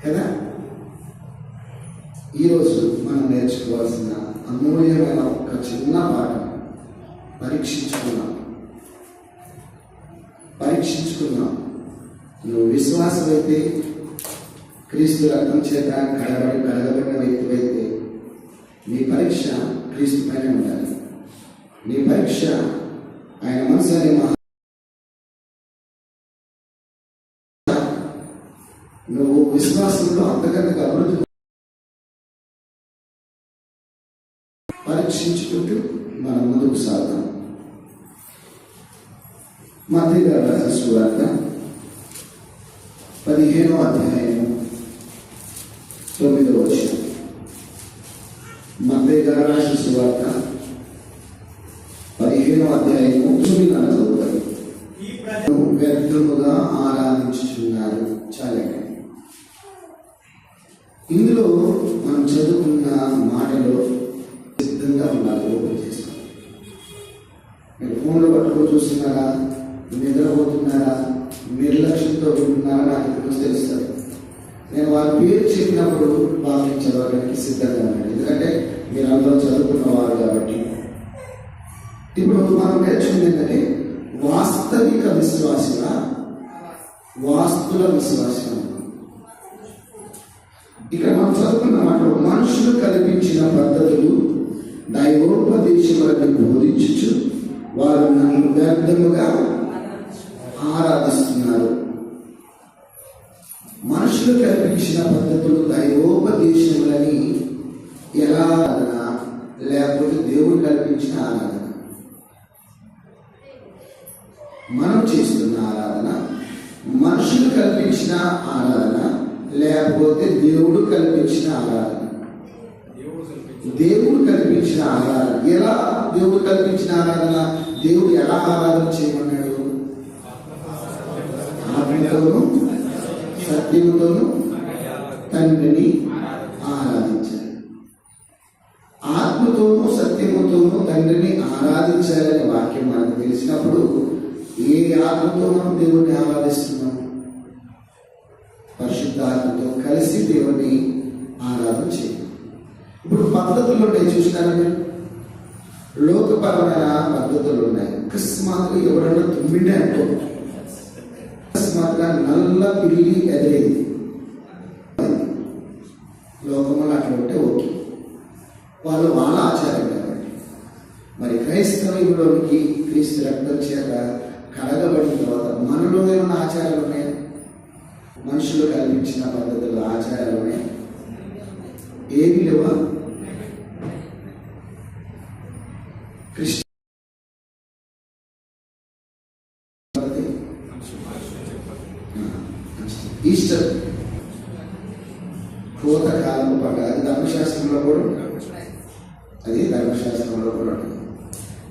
కదా? ఈరోజు మనం నేర్చుకోవాల్సిన అమూల్యమైన ఒక చిన్న పాఠం. పరీక్షించుకున్నాం పరీక్షించుకున్నాం నువ్వు విశ్వాసమైతే క్రీస్తు రక్తం చేత కడగబడి కడగబడిన వ్యక్తివైతే నీ పరీక్ష క్రీస్తు పైన ఉండాలి. నీ పరీక్ష ఆయన మనసు అనే మహా నువ్వు విశ్వాసంలో అంతకంతగా అభివృద్ధి పరీక్షించుకుంటూ మనం ముందుకు సాగుతాం. మధ్య గారు రాసిన సువార్త పదిహేనో అధ్యాయం తొమ్మిదో వచ్చిన మధ్య గారు రాసిన సువార్త పదిహేనో అధ్యాయము తొమ్మిది ప్రజలు వ్యర్థముగా ఆరాధించుచున్నారు. ఇందులో మనం చదువుకున్న మాటలో సిద్ధంగా ఉండాలి ఓపెన్ చేసుకోవాలి. మీరు ఫోన్లో పట్టుకొని చూస్తున్నారా? నిద్రపోతున్నారా? నిర్లక్ష్యంతో ఉంటున్నారా నాకు ఇప్పుడు తెలుస్తుంది నేను వారి పేరు చెప్పినప్పుడు వాళ్ళని చదవడానికి సిద్ధంగా ఉన్నాను ఎందుకంటే మీరు అందరూ చదువుకున్నవారు కాబట్టి. ఇప్పుడు మనం నేర్చుకుంది ఏంటంటే వాస్తవిక విశ్వాసిగా వాస్తుల విశ్వాసం ఇక్కడ మనం చదువుకున్న మాటలు మనుషులు కల్పించిన పద్ధతులు దైవోపదేశములను బోధించుచు వారు నన్ను వ్యర్థముగా ఆరాధిస్తున్నారు. మనుషులు కల్పించిన పద్ధతులు దైవోపదేశములని ఎలా ఆరాధన? లేకపోతే దేవుడు కల్పించిన ఆరాధన? మనం చేస్తున్న ఆరాధన మనుషులు కల్పించిన ఆరాధన లేకపోతే దేవుడు కల్పించిన ఆరాధన. దేవుడు కల్పించు దేవుడు కల్పించిన ఆరాధన. ఎలా దేవుడు కల్పించిన ఆరాధన? దేవుడు ఎలా ఆరాధన చేయమన్నాడు? ఆత్మతోను సత్యముతోను తండ్రిని ఆరాధించాలి. ఆత్మతోనూ సత్యముతోనూ తండ్రిని ఆరాధించాలనే వాక్యం మనకు తెలిసినప్పుడు ఏ ఆత్మతో మనం దేవుణ్ణి ఆరాధిస్తున్నాం? పరిశుద్ధాత్మతో కలిసి దేవుణ్ణి ఆరాధన చేయాలి ఇప్పుడు పద్ధతులు ఉన్నాయి చూసినారా మీరు? లోకపరమైన పద్ధతులు ఉన్నాయి. అకస్మాత్తుగా ఎవరన్నా తుమ్మిండే అనుకో అకస్మాత్తుగా నల్ల పిల్లి ఎదిరేది. లోకంలో అట్లా ఉంటే ఓకే. వాళ్ళు వాళ్ళ ఆచారం కాబట్టి. మరి క్రైస్తవులోనికి క్రీస్తు రక్తం చేత కడగబడిన తర్వాత మనలో ఏమైనా ఆచారాలు ఉన్నాయా? మనుషులు కల్పించిన పద్ధతులు ఆచారాలని ఉన్నాయి ఏమి లేవా? ఈస్టర్ కోత కాలం పండుగ అది ధర్మశాస్త్రంలో కూడా అది ధర్మశాస్త్రంలో కూడా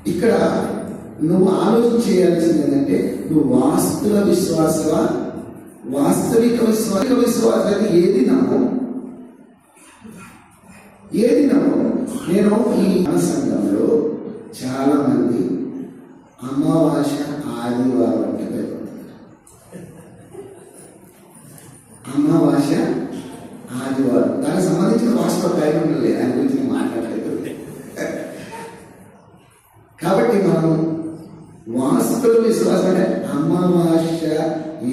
ఇక్కడ నువ్వు ఆలోచన చేయాల్సింది ఏంటంటే నువ్వు వాస్తుల విశ్వాసవా వాస్తవిక విశ్వాస విశ్వాసాన్ని ఏది నమ్మవు ఏది నమ్మవు నేను ఈ సంఘంలో చాలా మంది అమావాస్య ఆదివారం అంటే భయపడుతున్నారు అమావాస్య ఆదివారం దానికి సంబంధించిన వాస్తవ కార్యం ఉండలేదు దాని గురించి నేను మాట్లాడలేదు కాబట్టి మనం వాస్తవ విశ్వాసం అంటే అమావాస్య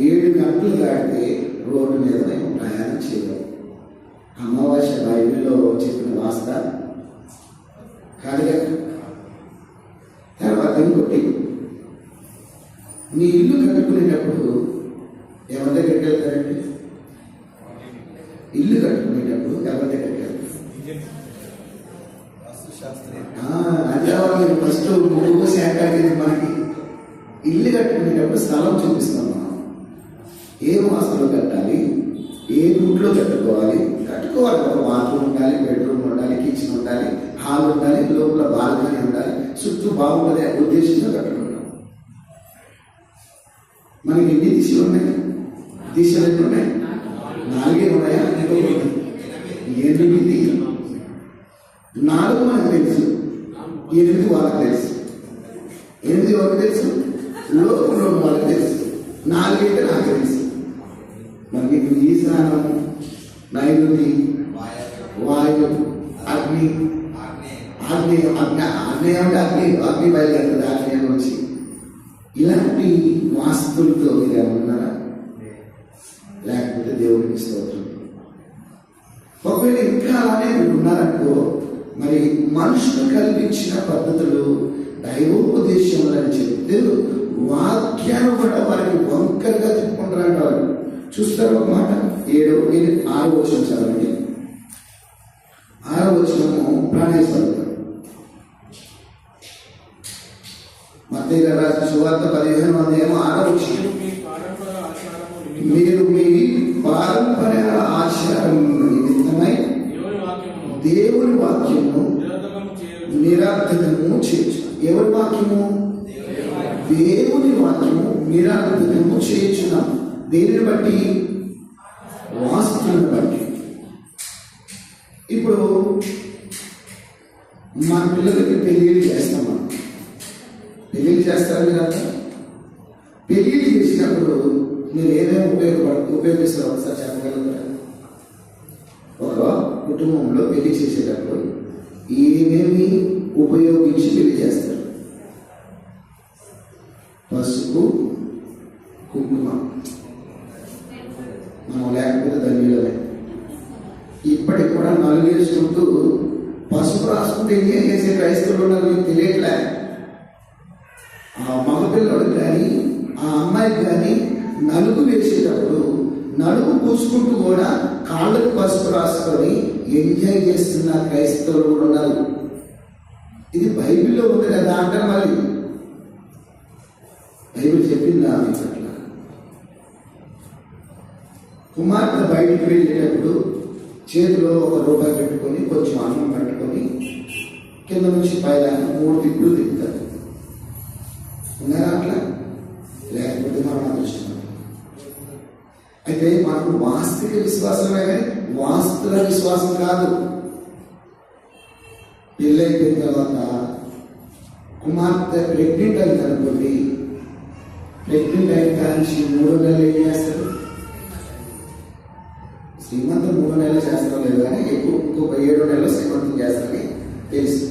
ఏడు గంటలు దాటితే రోడ్డు మీద మేము ప్రయాణం చేయలేము అమావాస్య బైబిల్లో చెప్పిన వాస్త కాదు కదా తర్వాత ఇంకోటి నీ ఇల్లు కట్టుకునేటప్పుడు ఎవరి దగ్గరికి వెళ్తారండి ఇల్లు కట్టుకునేటప్పుడు ఎవరి దగ్గరికి వెళ్తారు వాస్తుశాస్త్రి ఆ, అంటే ఫస్ట్ మూడు శాఖ అనేది మనకి ఇల్లు కట్టుకునేటప్పుడు స్థలం చూపిస్తాం మనం. ఏ వాస్తులో కట్టాలి? ఏ రూట్లో కట్టుకోవాలి? కట్టుకోవాలి. ఒక బాత్రూమ్ ఉండాలి బెడ్రూమ్ ఉండాలి కిచెన్ ఉండాలి హాల్ ఉండాలి లోపల బాల్కనీ ఉండాలి చుట్టూ బాగుంటుంది అనే ఉద్దేశంతో కట్టుకుంటాం. మనకి ఎన్ని దిశలు ఉన్నాయి? దిశలు ఎన్ని ఉన్నాయి నాలుగే ఉన్నాయా ఇంకొకటి ఎనిమిది నాలుగు మనకు తెలుసు ఎనిమిది వాళ్ళకి తెలుసు. ఎనిమిది వాళ్ళకి తెలుసు. లోకంలో వాళ్ళకి తెలుసు. నాలుగైతే నాకు తెలుసు. మరి మీకు ఈ స్నానం నైరుతి వాయు అగ్ని అగ్ని ఆగ్నేయం అగ్ని ఆగ్నేయం అంటే అగ్ని అగ్ని బయలుదేరుతుంది ఆగ్నేయం వచ్చి ఇలాంటి వాస్తులతో మీరు ఏమన్నారా లేకపోతే దేవుడికి స్తోత్రం. ఒకవేళ ఇంకా అలానే మీరు ఉన్నారనుకో మరి మనుషులు కల్పించిన పద్ధతులు దైవోపదేశములని చెప్తే వాక్యాన్ని కూడా వారికి వంకరగా చెప్పుకుంటారంట వారు చూస్తారు ఒక మాట? ఏడు ఎనిమిది ఆరు వచ్చిన చదవండి. ఆరో వచనము ప్రాణేశ్వరుడు మధ్య రాసిన సువార్త పదిహేను అధ్యాయం ఆరో వచనం. మీరు మీ నిరర్థకము చేయొచ్చు ఎవరి వాక్యము? దేవుని వాక్యము నిరర్థకము చేయొచ్చున దేనిని బట్టి? వాస్తులను బట్టి. ఇప్పుడు మన పిల్లలకి పెళ్ళిళ్ళు చేస్తాం మనం. పెళ్ళిళ్ళు చేస్తారు మీరంతా పెళ్ళిళ్ళు చేసినప్పుడు మీరు ఏమేమి ఉపయోగపడ ఉపయోగిస్తారు? ఒకసారి చెప్పగలుగుతారు? ఒక కుటుంబంలో పెళ్ళి చేసేటప్పుడు ఏమేమి ఉపయోగించి పెళ్ళి చేస్తారు పసుపు కుంకుమ. మనం లేకపోతే ధన్యులమే. ఇప్పటికి కూడా నలుగేసుకుంటూ పసుపు రాసుకుంటే ఏం చేసే క్రైస్తవులు ఉన్నారు మీకు తెలియట్లే. ఆ మగపిల్లడు కానీ ఆ అమ్మాయికి కానీ నలుగు వేసేటప్పుడు నలుగు పూసుకుంటూ కూడా కాళ్ళకు పసుపు రాసుకొని ఎంజాయ్ చేస్తున్న క్రైస్తవులు కూడా ఉన్నారు. ఇది బైబిల్లో ఉంది కదా అంటారు మరి. బైబిల్ చెప్పిందా మీకు అట్లా కుమార్తె బయటికి వెళ్ళేటప్పుడు చేతిలో ఒక రూపాయి పెట్టుకొని కొంచెం అన్నం పెట్టుకొని కింద నుంచి పైన మూడు తిప్పులు దిగుతారు ఉన్నారా అట్లా లేకపోతే మనం అదృష్టం అయితే వాస్తవిక విశ్వాసమే కానీ వాస్తుల విశ్వాసం కాదు. పెళ్ళైపోయిన తర్వాత కుమార్తె ప్రెగ్నెంట్ అయింది అనుకోండి ప్రెగ్నెంట్ అయిన కానీ మూడో నెలలు ఏం చేస్తారు? శ్రీమంతం మూడో నెలలు చేస్తాం లేదు కానీ ఎక్కువ ఇంకొక ఏడో నెలలు శ్రీమంతం చేస్తారని తెలుసు.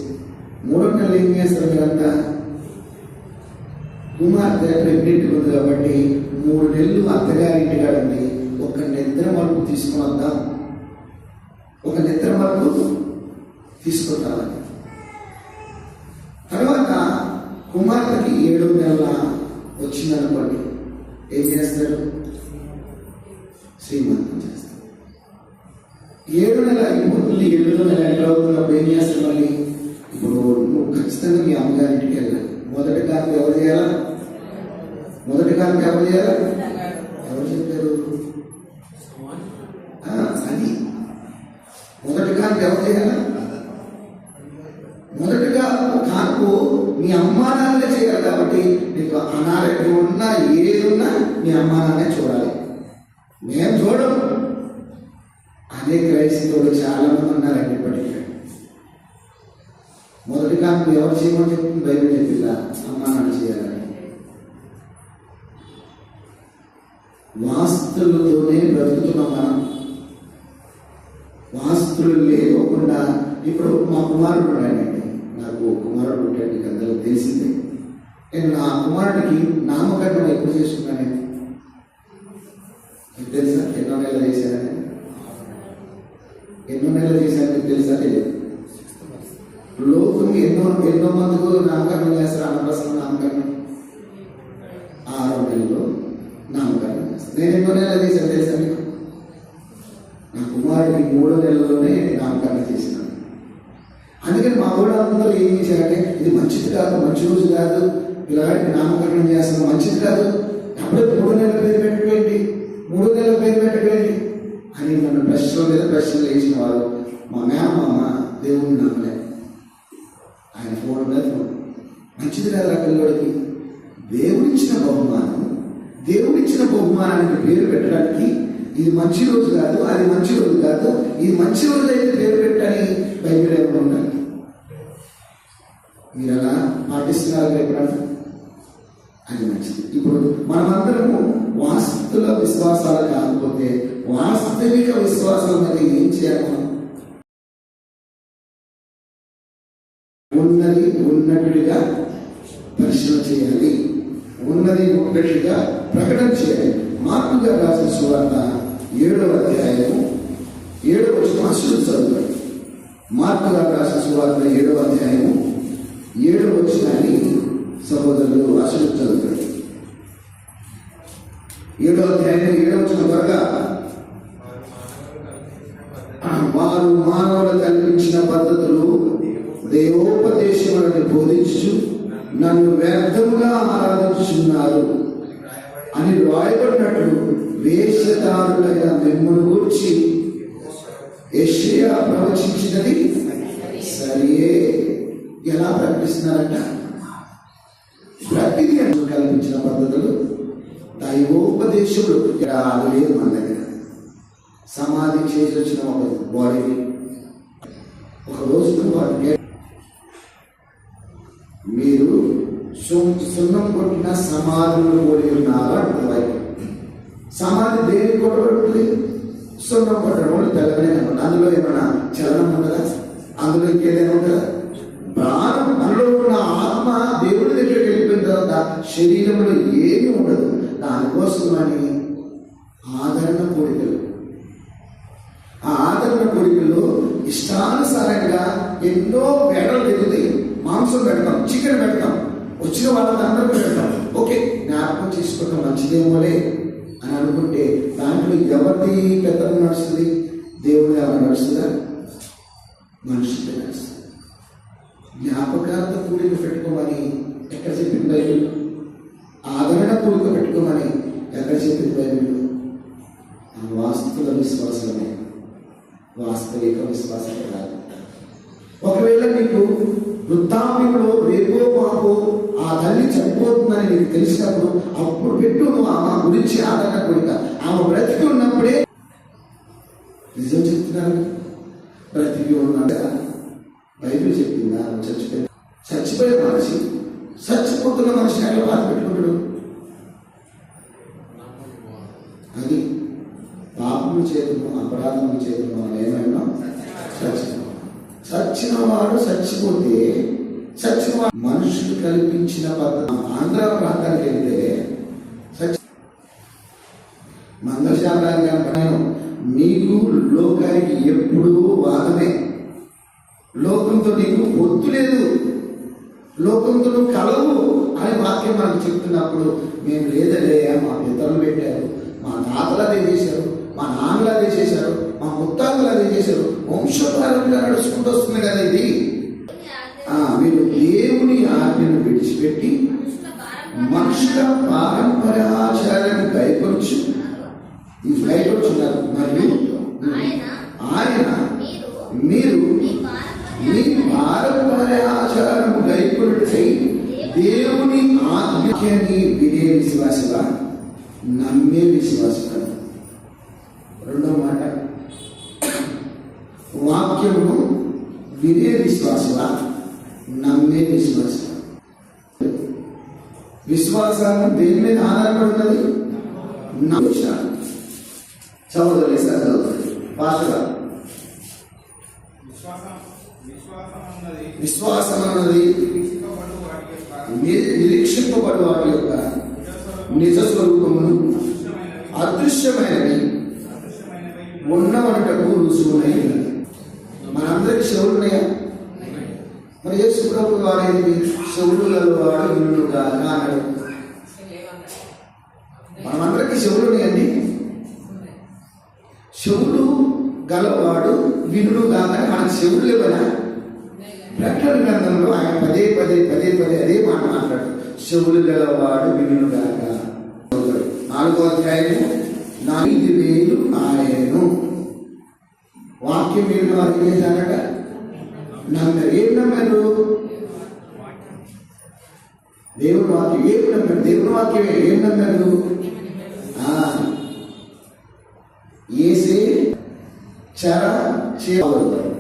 మూడో నెలలు ఏం చేస్తారు మీరంతా? కుమార్తె ప్రెగ్నెంట్ ఉంది కాబట్టి మూడు నెలలు అత్తగారింటి కాడండి ఒక నిద్ర మలుపు తీసుకుని వద్దాం ఒక నిద్ర మలుపు తీసుకుంటామని తర్వాత కుమార్తెకి ఏడు నెల వచ్చిందనుకోండి ఏం చేస్తారు? శ్రీమంతం చేస్తారు. ఏడు నెల ఇప్పుడు ఏడు నెల ఎట్లా అవుతున్నప్పుడు ఏం చేస్తారు మళ్ళీ? ఇప్పుడు నువ్వు ఖచ్చితంగా మీ అమ్మగారింటికి వెళ్ళాలి. మొదటి కాలం ఎవరు చేయాలా? మొదటి కాలం ఎవరు చేయాలా? ఎవరు చెప్పారు? అది మొదటి కాలం ఎవరు చేయాలా? మొదటిగా కాకు మీ అమ్మా నాన్నే చేయాలి కాబట్టి మీకు అనారోగ్యం ఉన్నా ఏది ఉన్నా మీ అమ్మా నాన్నే చూడాలి. మేము చూడం. అదే క్రైస్తవులు చాలా మంది ఉన్నారండి ఇప్పటికీ. మొదటి కాలం ఎవరు చేయమని చెప్పింది బైబిల్ చెప్పిందా అమ్మా నాన్న చేయాలని. వాస్తులతోనే బ్రతుకుతున్నాం మనం. వాస్తులు లేకుండా ఇప్పుడు మా కుమారుడు ఉన్నాడండి. నాకు కుమారుడు ఉంటాడు నీకు అందరూ తెలిసిందే. నేను నా కుమారుడికి నామకరణం ఎప్పుడు చేసుకున్నానండి మీకు తెలుసా? ఎన్నో నెలలు చేశానని ఎన్నో నెలలు చేశాను మీకు తెలుసా? తెలియదు లోకం ఎన్నో ఎన్నో మందికి నామకరణం చేస్తారు అన్నప్రసన్న నామకరణం ఆరో నెలలో నామకరణం చేస్తారు నేను ఎన్నో నెలలు చేశాను తెలుసా మీకు అమ్మాయికి మూడో నెలలోనే నామకరణం చేసినాను అందుకని మా ఊళ్ళో అందరూ ఏం చేశారంటే ఇది మంచిది కాదు మంచి రోజు కాదు పిల్లగాడికి నామకరణం చేస్తాం మంచిది కాదు అప్పుడే మూడో నెలల పేరు పెట్టకండి మూడో నెలల పేరు పెట్టకండి అని నన్ను ప్రశ్నల మీద ప్రశ్నలు వేసిన వారు మా మేనమామ దేవుడిని నమ్మలే. ఆయన ఫోన్ మీద ఫోన్. మంచిది కాదు ఆ పిల్లడికి. దేవుడిచ్చిన బహుమానం దేవుడిచ్చిన బహుమానానికి పేరు పెట్టడానికి ఇది మంచి రోజు కాదు అది మంచి రోజు కాదు. ఇది మంచి రోజు అయితే పేరు పెట్టని బైబిల్ ఏమైనా ఉండాలి మీరు అలా పాటిస్తున్నారు ఎప్పుడన్నా? అది మంచిది. ఇప్పుడు మనమందరము వాస్తుల విశ్వాసాలు కాకపోతే వాస్తవిక విశ్వాసం అనేది ఏం చేయాలి? ఉన్నది ఉన్నట్టుగా పరిశీలన చేయాలి. ఉన్నది ఉన్నట్టుగా ప్రకటన చేయాలి. మార్పు గారు రాసిన సువార్త ఏడవ అధ్యాయము ఏడవ వచనం చదువుతాడు మార్పు గారు రాసిన సువార్త ఏడవ అధ్యాయము ఏడవ వచనాన్ని సహోదరులు అసలు చదువుతాడు ఏడవ అధ్యాయం ఏడవ వచ్చిన త్వరగా. వారు మానవులు కల్పించిన పద్ధతులు దేవోపదేశములను బోధించు నన్ను వ్యర్థముగా ఆరాధించున్నారు అని రాయబడినట్లు వేషధారులైన మిమ్మల్ని గూర్చి యెషయా ప్రవచించినది సరియే. ఎలా ప్రకటిస్తున్నారంట? ప్రతిదీ అందుకు కల్పించిన పద్ధతులు దైవోపదేశములు ఇక్కడ అది లేదు మన దగ్గర? సమాధి చేసి వచ్చిన ఒక బాడీని ఒక రోజుకు వాడు మీరు సున్నం కొట్టిన సమాధులు పోలి ఉన్నారు అంటుంది బైబిల్. సమాధి దేనికి కొట్టబడుతుంది. సున్నం పట్టడం వల్ల ఉంటుంది అందులో ఏమైనా చలనం ఉండదా అందులో ఇంకేదైనా ఉంటుందా ప్రాణం మనలో ఉన్న ఆత్మ దేవుడి దగ్గరికి వెళ్ళిపోయిన తర్వాత శరీరంలో ఏమీ ఉండదు. దానికోసం అని ఆదరణ కోరికలు. ఆ ఆదరణ కోరికల్లో ఇష్టానుసారంగా ఎన్నో వేడలు తిరుగుతాయి. మాంసం పెడతాం చికెన్ పెడతాం వచ్చిన వాళ్ళందరూ పెడతాం. ఓకే జ్ఞాపకం చేసుకోవడం మంచిదేమోలే. లేదు అనుకుంటే దాంట్లో ఎవరిది పెద్దలు నడుస్తుంది? దేవుడు ఎవరు నడుస్తుందా? మనుషులే నడుస్తుంది జ్ఞాపకార్థ కూడిక పెట్టుకోమని ఎక్కడ చెప్పింది బైబిల్? ఆదరణ కూడిక పెట్టుకోమని ఎక్కడ చెప్పింది బైబిల్? వాస్తవ విశ్వాసమే. వాస్తవిక విశ్వాసం కాదు. ఒకవేళ నీకు వృద్ధాప్యంలో రేపో మాపో ఆ తల్లి చనిపోతుందని నీకు తెలిసినప్పుడు అప్పుడు పెట్టు నువ్వు ఆమె గురించి ఆదరణ కూడిక మా నాన్నలు అదే చేశారు మా ముత్తాతలు అదే చేశారు. వంశపారంగా నడుచుకుంటూ వస్తుంది కదా ఇది? మీరు దేవుని ఆజ్ఞను విడిచిపెట్టి మనుషుల పారంపర్యాచారం గైపరచు ఈ గైపరుచున్నారు మరియు ఆయన మీరు మీ పారంపర్య ఆచారము గైపరుచై దేవుని ఆజ్ఞని వినే విశ్వాసగా నమ్మే విశ్వాసగా రెండో మాట వాక్యమును వినే విశ్వాసగా నమ్మే విశ్వాస విశ్వాసాన్ని దేని మీద ఆధారపడి ఉన్నది నమ్మించాలి సహోదరులు సార్ చదువుతుంది భాషగా విశ్వాసం అన్నది నిరీక్షింపబడి వారి యొక్క నిజ స్వరూపమును అదృశ్యమైనవి, ఉన్నవనటకు రుజువునై ఉన్నది. మనందరికి చెవులు మరి యేసు ప్రభు వారి చెవులలో వాడు వినులుగా అన్నాడు. వినుడు కాదని మన శివుడు లేవనా? ప్రకటన గ్రంథంలో ఆయన పదే పదే పదే పదే అదే మాట మాట్లాడు. శివుడు గలవాడు వినుడు కాక. నాలుగో అధ్యాయము నాలుగు వేలు ఆయను వాక్యం విన్న వారికి చేశారట? నమ్మారు ఏం నమ్మారు? దేవుని వాక్యం ఏం నమ్మారు దేవుని వాక్యమే ఏం నమ్మారు ఏసే చర చేయగలుగుతారు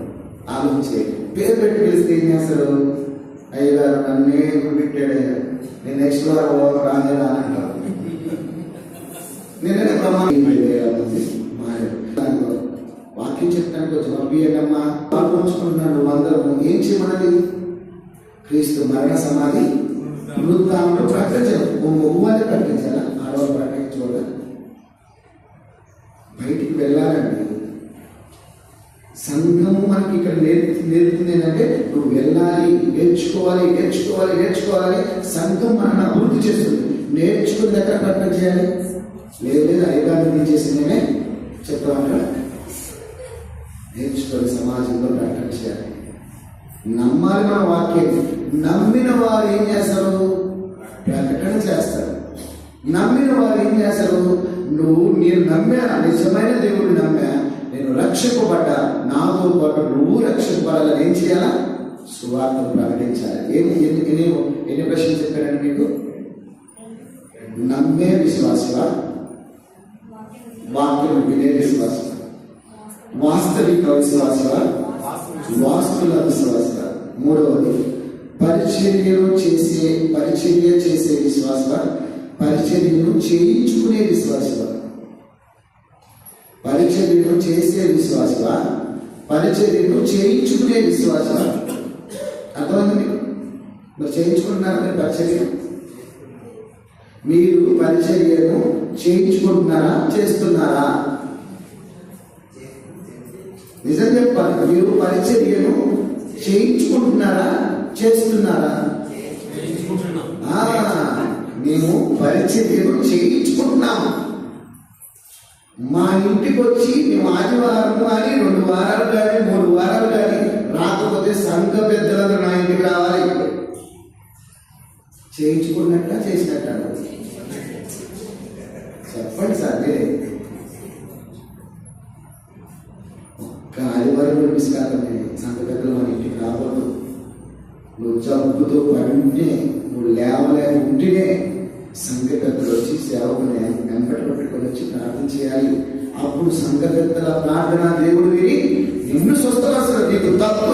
ఆలోచించే పేరు పెట్టి పిలిస్తే ఏం చేస్తారు? అయ్యగారు నన్నే ఇప్పుడు పెట్టాడు నేను నెక్స్ట్ వారం రానే రానంటారు నేనే ప్రమాణం మాయ వాక్యం చెప్పడానికి వచ్చి పంపియండమ్మా పాల్పంచుకుంటున్నాడు అందరము ఏం చేయమన్నది? క్రీస్తు మరణ సమాధి వృత్తాంలో ప్రకటించారు ఓ మగవాళ్ళు ప్రకటించాలా? ఆడవాళ్ళు ప్రకటించుకోవాలి బయటికి వెళ్ళాలండి. సంఘము మనకి ఇక్కడ నేర్పుతుంది ఏంటంటే నువ్వు వెళ్ళాలి నేర్చుకోవాలి నేర్చుకోవాలి నేర్చుకోవాలి. సంఘం మనల్ని అభివృద్ధి చేస్తుంది. నేర్చుకుని దగ్గర ప్రకటన చేయాలి. లేదు లేదు ఐదాన్ని చేసిందనే చెప్తామంట నేర్చుకొని సమాజంలో ప్రకటన చేయాలి. నమ్మాలి మన వాక్యం. నమ్మిన వారు ఏం చేస్తారు? ప్రకటన చేస్తారు. నమ్మిన వారు ఏం చేస్తారు? నువ్వు నేను నమ్మా నిజమైన దేవుడిని నమ్మా నేను రక్షింపబడ్డా నాతో పాటు నువ్వు రక్షింపబడాలని ఏం చేయాలా? సువార్త ప్రకటించాలి. ఏమి ఎన్ని ఎన్ని ఎన్ని ప్రశ్నలు చెప్పారండి మీకు? నమ్మే విశ్వాస వాక్యం వినే విశ్వాస వాస్తవిక విశ్వాస వాస్తుల విశ్వాస మూడవది పరిచర్యలు చేసే పరిచర్య చేసే విశ్వాస పరిచర్యను చేయించుకునే విశ్వాస పరిచర్యను చేసే విశ్వాస పరిచర్యను చేయించుకునే విశ్వాస అర్థమైంది మీకు మరి చేయించుకుంటున్నారా మీరు పరిచర్య? మీరు పరిచర్యను చేయించుకుంటున్నారా? చేస్తున్నారా? నిజం చెప్పాలి. మీరు పరిచర్యను చేయించుకుంటున్నారా? చేస్తున్నారా? మేము పరిచర్యను చేయించుకుంటున్నాము మా ఇంటికి వచ్చి మేము ఆదివారం కానీ రెండు వారాలు కానీ మూడు వారాలు కానీ రాకపోతే సంఘ పెద్దలందరూ నా ఇంటికి రావాలి. చేయించుకున్నట్ట చేసినట్ట చెప్పండి సార్ మీరే. ఒక్క ఆదివారం మిస్ కాదండి సంఘ పెద్దలు మన ఇంటికి రావద్దు నువ్వు జబ్బుతో పడింటే నువ్వు లేవలేక ఉంటేనే సంఘ పెద్దలు వచ్చి సేవకుని వెంబడి పట్టుకొని వచ్చి ప్రార్థన చేయాలి. అప్పుడు సంఘ పెద్దల ప్రార్థన దేవుడు విని నిన్ను స్వస్థపరచడు నీకు తప్ప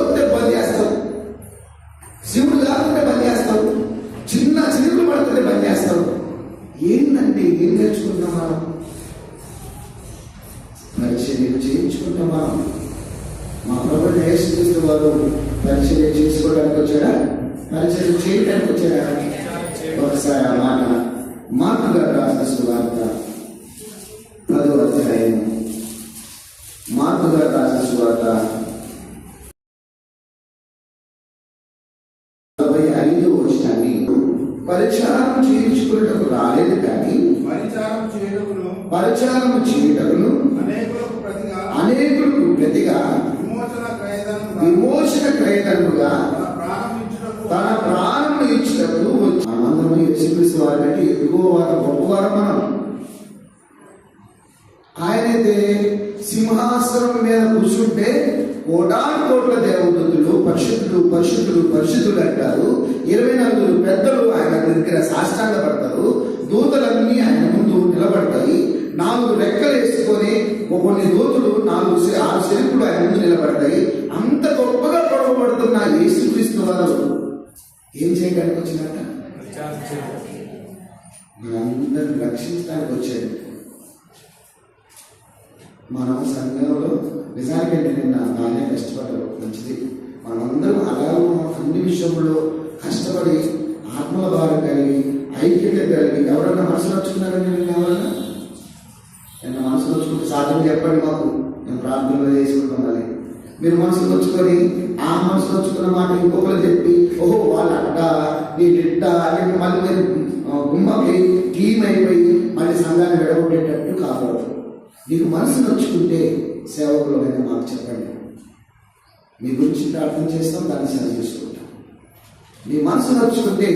యేసుక్రీస్తు వారి కంటే ఎక్కువ వారు గొప్పవారు మనం ఆయనైతే సింహాసనం మీద కూర్చుంటే కోటాను కోట్ల దేవదూతులు పరిశుద్ధులు పరిశుద్ధులు పరిశుద్ధులు అంటారు. ఇరవై నలుగురు పెద్దలు ఆయన దగ్గర సాష్టాంగ పడతారు దూతలన్నీ ఆయన ముందు నిలబడతాయి. నాలుగు రెక్కలు వేసుకొని కొన్ని దూతులు నాలుగు ఆరు శరీరులు ఆయన ముందు నిలబడతాయి. అంత గొప్పగా పొడవబడుతున్న యేసుక్రీస్తు వారు ఏం చేయడానికి వచ్చినట్ట మనందరిని రక్షించడానికి వచ్చాడు. మనం సంఘంలో నిజానికి నిన్న నానే కష్టపడరు మంచిది. మనందరం అలాగే అన్ని విషయంలో కష్టపడి ఆత్మల భారం కలిగి ఐక్యత కలిగి ఎవరన్నా మనసు వచ్చుకున్నారని నేను ఎవరన్నా నిన్న మనసు నచ్చుకుంటే సాధన చెప్పండి మాకు. నేను ప్రార్థనలో చేసుకుంటాం మళ్ళీ. మీరు మనసు నచ్చుకొని ఆ మనసు నచ్చుకున్న మాట ఇంకొకరు చెప్పి ఓహో వాళ్ళు అడ్డ వీళ్ళిడ్డ అని మళ్ళీ మీరు గుమ్మకి టీం అయిపోయి మళ్ళీ సంఘాన్ని విడగొట్టేటట్టు కాకూడదు. నీకు మనసు నచ్చుకుంటే సేవకులు అయినా మాకు చెప్పండి. మీ గురించి ప్రార్థన చేస్తాం దాన్ని సరి చేసుకుంటాం. మీ మనసు నచ్చుకుంటే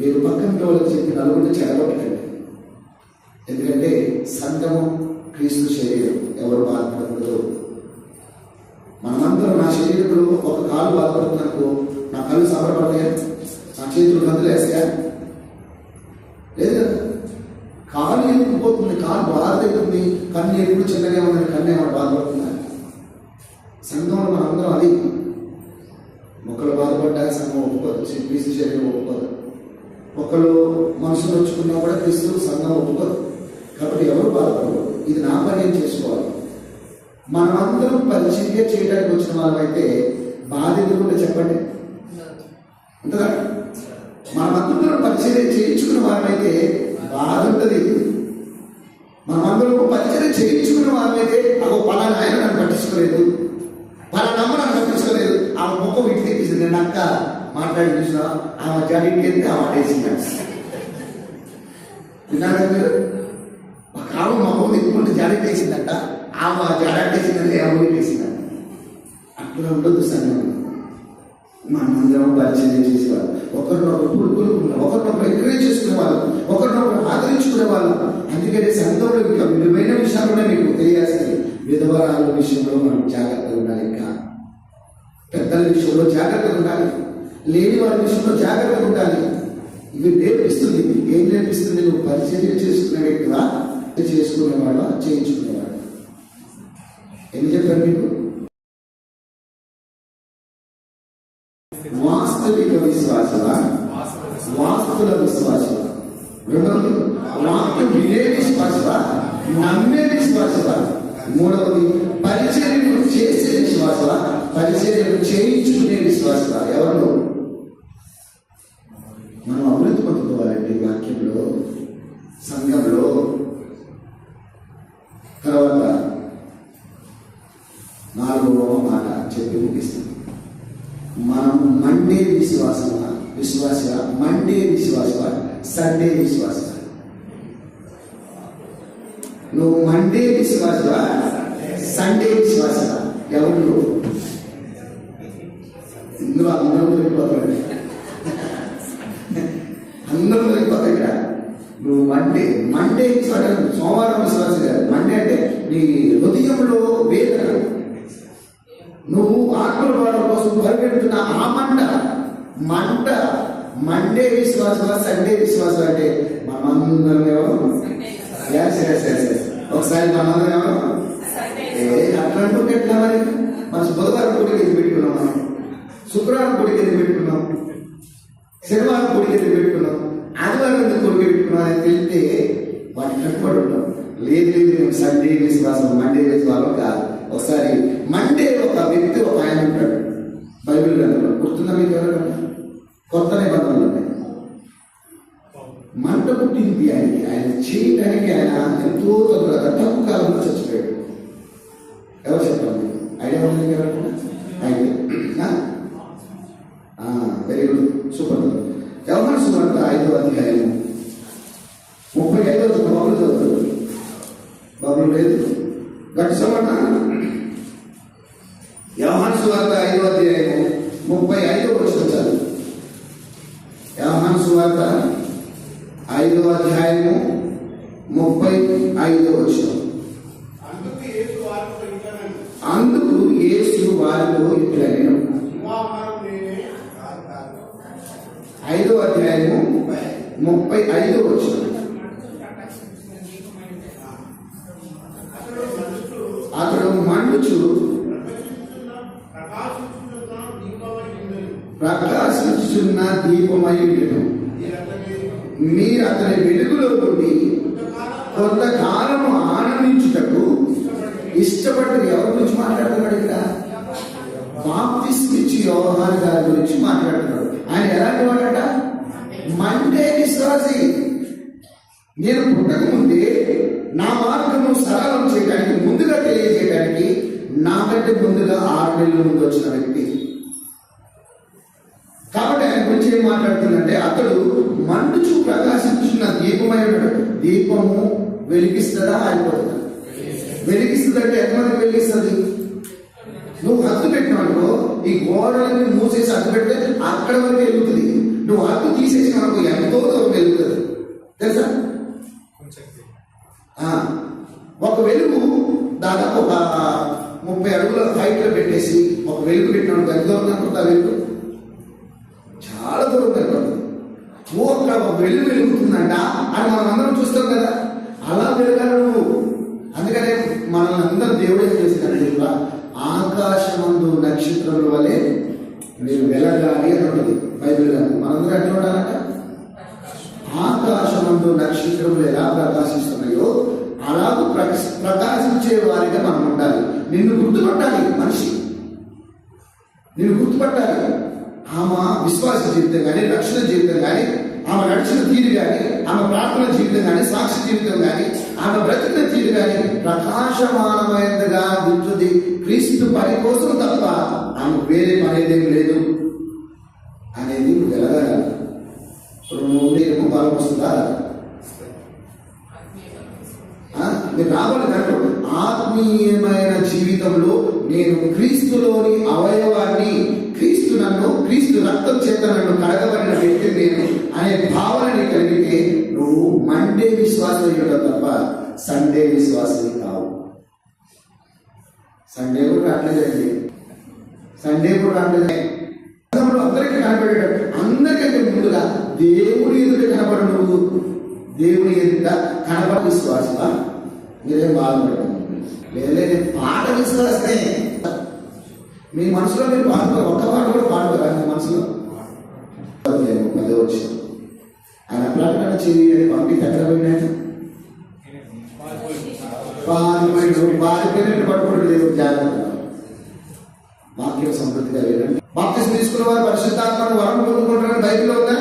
మీరు పక్కన వాళ్ళకి చెప్పి నలుగురిని చెడగొట్టకండి. ఎందుకంటే సంఘము క్రీస్తు శరీరం ఎవరు బాధపడకూడదు. మనమందరం నా శరీరంలో ఒక కాలు బాధపడుతున్నకు నా కళ్ళు సఫరపడతాయా నా చేతులు కదులేస్తాయా? లేదు కదా కాలు పోతుంది? కాలు బాధ అవుతుంది కన్ను ఎప్పుడు చిన్నగా ఉందని కన్ను ఏమైనా బాధపడుతుందా సంఘంలో మనందరం అది. ఒకళ్ళు బాధపడ్డా సంఘం ఒప్పుకోదు. బీసీ శరీరం ఒప్పుకోదు. ఒకళ్ళు మనుషులు వచ్చుకున్నా కూడా క్రీస్తు సంఘం ఒప్పుకోదు. కాబట్టి ఎవరు బాధపడరు. ఇది నా పని నేను చేసుకోవాలి. మనమందరం పరిచర్య చేయడానికి వచ్చిన వాళ్ళైతే బాధ ఎదుర్కొంటే చెప్పండి. ఉంటుందా మనమందరం పరిచర్య చేయించుకున్న వాళ్ళైతే బాధ ఉంటుంది మనమందరం పరిచర్య చేయించుకున్న వారమైతే అగో పలానా ఆయన నన్ను పట్టించుకోలేదు. పలానమ్మ నన్ను పట్టించుకోలేదు. ఆ ముఖం ఇటు తెప్పించింది నేను అక్క మాట్లాడి చూసినా ఆమె జాడీకి ఆ ఆమె ఆడేసింది విన్నారా మీరు? ఒక ఆమె మా ముందు ఎక్కువ జాడీ వేసిందంట ఆమె జాడీ వేసిందంటే ఆ అట్లా ఉండదు సంఘం. మనమందరం పరిచయం చేసేవాళ్ళు. ఒకరినొకరు పుడుకులు ఒకరినొకరు ఎంకరేజ్ చేసుకునే వాళ్ళు ఒకరినొకరు ఆదరించుకునేవాళ్ళు. అందుకని సంఘంలో ఇంకా విలువైన విషయాలు కూడా మీకు తెలియాల్సింది. విధవరాల విషయంలో మనం జాగ్రత్తగా ఉండాలి ఇంకా. పెద్దల విషయంలో జాగ్రత్తగా ఉండాలి. లేని వారి విషయంలో జాగ్రత్తగా ఉండాలి. ఇవి నేర్పిస్తుంది. ఏం నేర్పిస్తుంది? నువ్వు పరిచర్య చేసుకునే వ్యక్తివా వాళ్ళ చేయించుకునే ఏం చెప్పాను మీకు? వాస్తవిక విశ్వాసవ వాస్తుల విశ్వాసవ రెండవది వాక్యం వినే విశ్వాసవ నమ్మే విశ్వాసవ మూడవది పరిచర్యలు చేసే విశ్వాసవ పరిచర్యలు చేయించుకునే విశ్వాసవ ఎవరు? మనం అభివృద్ధి పొందుకోవాలండి వాక్యంలో సంఘంలో. తర్వాత నాలుగవ మాట చెప్పి ముగిస్తాం. మనం మండే విశ్వాస విశ్వాస మండే విశ్వాస సండే విశ్వాస నువ్వు మండే విశ్వాస సండే విశ్వాస ఎవరు నువ్వు? ఇందులో అందరూ వెళ్ళిపోతాడు అందరూ వెళ్ళిపోతాయి ఇక్కడ. నువ్వు మండే మండే విశ్వాసం సోమవారం విశ్వాసం కాదు. మండే అంటే నీ హృదయంలో వేదన. నువ్వు ఆత్మల వాళ్ళ కోసం పరిగెడుతున్న ఆ మంట మంట మండే విశ్వాసం సండే విశ్వాసం అంటే మనమందరం ఎవరు. ఒకసారి మనమందరం ఎవరు? అట్లా అనుకుంటే ఎట్లా మరి? మన బుధవారం కొడుకు ఎదురు పెట్టుకున్నాం మనం? శుక్రవారం కొడుకు ఎదురు పెట్టుకున్నాం? శనివారం కొడుకు ఎదురు పెట్టుకున్నాం? ఆదివారం ఎందుకు కొడుకు పెట్టుకున్నాం అని తెలిస్తే వాటికి కట్టుబడి ఉంటాం లేదు లేదు సండే విశ్వాసం మండే విశ్వాసం కాదు. ఒకసారి మండే ఒక ఒక ఆయన చెప్పాడు బైబిల్ గ్రంథంలో. గుర్తుందా మీకు ఎవరైనా? కొత్త నిబంధనలు ఉన్నాయి. మంట పుట్టింది ఆయనకి. ఆయన చేయడానికి ఆయన ఎంతో తొందరగా తక్కువ కాలంలో చచ్చిపోయాడు ఎవరు చెప్పండి ఐడియా ఉంది మీకు ఎవరికైనా ఐడియా? Very good. సూపర్. వ్యవహార సువార్త ఐదో అధ్యాయం. ముప్పై ఐదో బాబులు చదువుతాడు బాబులు లేదు. గట్టి సమాట వ్యవహార సువార్త ఐదో అధ్యాయం ముప్పై ఐదో వచ్చిన చదువు వ్యవహార సువార్త ఐదో అధ్యాయము ముప్పై ఐదో వచ్చిన అందుకు యేసు వారితో ఇట్లనెను, అందుకు యేసు వారితో ఇట్లా నేను సింహాసనం నేనే కాదు కాదు. ఐదో అధ్యాయము ముప్పై ఐదో వచ్చిన దీపమై దీపమయుడును మీరు అతని వెలుగులో కొన్ని కొంతకాలం కొంతకాలము ఆనందించుటకు ఇష్టపడ్డది ఎవరి గురించి మాట్లాడుతున్నాడు ఇక్కడ? బాప్తిస్మిచ్చి యోహాన్ గారి గురించి మాట్లాడుతున్నాడు. ఆయన ఎలాంటి వాడట? మండే విశ్వాసి. నేను పుట్టక ముందే నా మార్గము సరళం చేయడానికి ముందుగా తెలియజేయడానికి నాకంటే ముందుగా ఆరు నెలల ముందు వచ్చిన వ్యక్తి. మాట్లాడుతుందంటే అతడు మండుచు ప్రకాశించున్న దీపమై ఉన్నాడు దీపము వెలిగిస్తుందా ఆగిపోతుందా వెలిగిస్తుందంటే ఎంతమంది వెలిగిస్తుంది? నువ్వు హద్దు పెట్టినప్పుడు ఈ గోడలన్నీ మూసేసి హద్దు పెడితే అక్కడ వరకు వెలుగుతుంది. నువ్వు హద్దు తీసేసిన వరకు ఎంతో దూరం వెలుగుతుంది. తెలుసా? ఆ, ఒక వెలుగు దాదాపు ఒక ముప్పై అడుగుల హైట్లో పెట్టేసి ఒక వెలుగు పెట్టినాడు. ఎంత దూరం వెలుగు. చాలా దూరం కనపడుతుంది ఓ అక్కడ వెళ్ళి వెలుగుతుందంట. అని మనం అందరం చూస్తాం కదా. అలా వెలగాలి నువ్వు. అందుకనే మనల్ని అందరూ దేవుడు ఏం చేసిందంటే ఆకాశమందు నక్షత్రముల వలె మీరు వెలగాలి అని ఉంటుంది బైబిల్ మనందరూ ఎట్లా ఉండాలంట? ఆకాశమందు నక్షత్రములు ఎలా ప్రకాశిస్తున్నాయో అలా ప్రకాశ ప్రకాశించే వారిగా మనం ఉండాలి ఉండాలి. నిన్ను గుర్తుపట్టాలి మనిషి. నిన్ను గుర్తుపట్టాలి. ఆమె విశ్వాస జీవితం కానీ రక్షణ జీవితం కానీ ఆమె నడిచిన తీరు కానీ ఆమె ప్రార్థన జీవితం కానీ సాక్షి జీవితం కానీ ఆమె బ్రతికిన తీరు కానీ ప్రకాశమానమైనదిగా ఉంటుంది క్రీస్తు పని కోసం తప్ప ఆమె వేరే పనేదేం లేదు అనేది నువ్వు వెలగాలి. ఇప్పుడు నువ్వు నీకు బలం వస్తుందా? మీరు రావాలి దాంట్లో ఆత్మీయమైన జీవితంలో నేను క్రీస్తులోని అవయవాన్ని క్రీస్తు నన్ను క్రీస్తు రక్తం చేత నన్ను కడగబడిన వ్యక్తి నేను అనే భావనని కలిగితే నువ్వు మండే విశ్వాసం ఇవ్వడం తప్ప సండే విశ్వాసం కావు. సండే కూడా అట్లేదండి సండే కూడా అట్లేదే అందరికీ కనపడేటట్టు అందరికంటే ముందుగా దేవుడి ఎదుట కనపడు నువ్వు దేవుడి ఎదుట కనపడ విశ్వాసమా? మీరేం బాధపడకండి. లేదా పాట విశ్వాసమే. మీ మనసులో మీరు పాడుకోరు ఒక్క పాట కూడా పాడుకోరా మీ మనసులో. లేదు, వచ్చి ఆయన ప్రకటన చేయి అని పంపి దగ్గర పోయినాడు పారిపోయాడు పారిపోయినట్టు పట్టుకోవడం లేదు జాగ్రత్త. వాక్యం సమృద్ధిగా లేదండి బాప్తిసం తీసుకున్న వారు పరిశుద్ధాత్మను వరం పొందుకుంటారని బైబిల్లో ఉందా?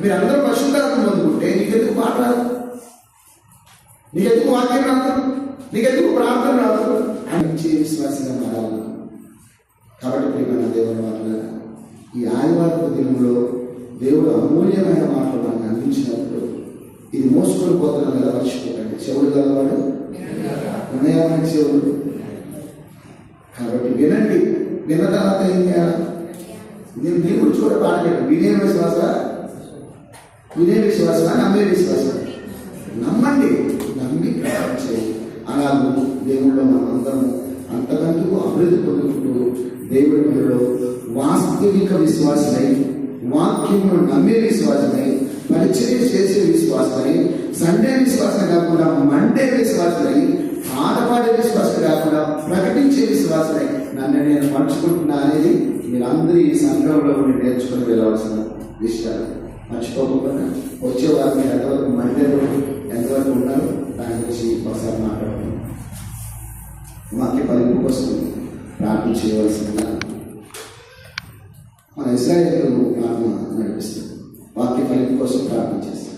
మీరు అందరూ పరిశుద్ధాత్మను పొందుకుంటే నీకెందుకు పాట? రాదు నీకెందుకు వాక్యం రాదు? నీకెందుకు ప్రార్థన రాదు? అని విశ్వాసంగా మారాలి కాబట్టి ప్రియమైన దేవుని మాట్లాడారు ఈ ఆదివారపు దినంలో దేవుడు అమూల్యమైన మాటలు మనకు అందించినప్పుడు ఇది మోసుకొని పోతున్న కదా మర్చిపోకండి చెవులు గలవాడు? వినయమైన చెవులు. కాబట్టి వినండి. విన్న తర్వాత ఏం చేయాలి? నేను దేవుడు చూడ పాడలేదు. వినే విశ్వాస? వినే విశ్వాస? నమ్మే విశ్వాస? నమ్మండి. నమ్మి ప్రార్థన అలాగే దేవుళ్ళు మనమందరం అంతకంతకు అభివృద్ధి పొందుకుంటూ దేవుడి మీలో వాస్తవిక విశ్వాసమై వాక్యమును నమ్మే విశ్వాసమై పరిచయం చేసే విశ్వాసమై సండే విశ్వాసం కాకుండా మండే విశ్వాసమై ఆడపాడే విశ్వాసం కాకుండా ప్రకటించే విశ్వాసమై నన్ను నేను మర్చుకుంటున్నా అనేది మీరందరూ ఈ సంఘంలో ఉండి నేర్చుకుని వెళ్ళవలసిన విషయాలు. మర్చిపోకుండా వచ్చే వారు మీరు ఎంతవరకు మండేలో ఎంతవరకు ఉన్నారో? దాని గురించి ఒకసారి మాట్లాడుతున్నాం వాక్య పలింపు వస్తుంది. ప్రార్థన చేయవలసిందిగా మన ఇస్రాయేల్ ప్రార్థన నడిపిస్తాం వాక్య ఫలితం కోసం ప్రార్థన చేస్తాం.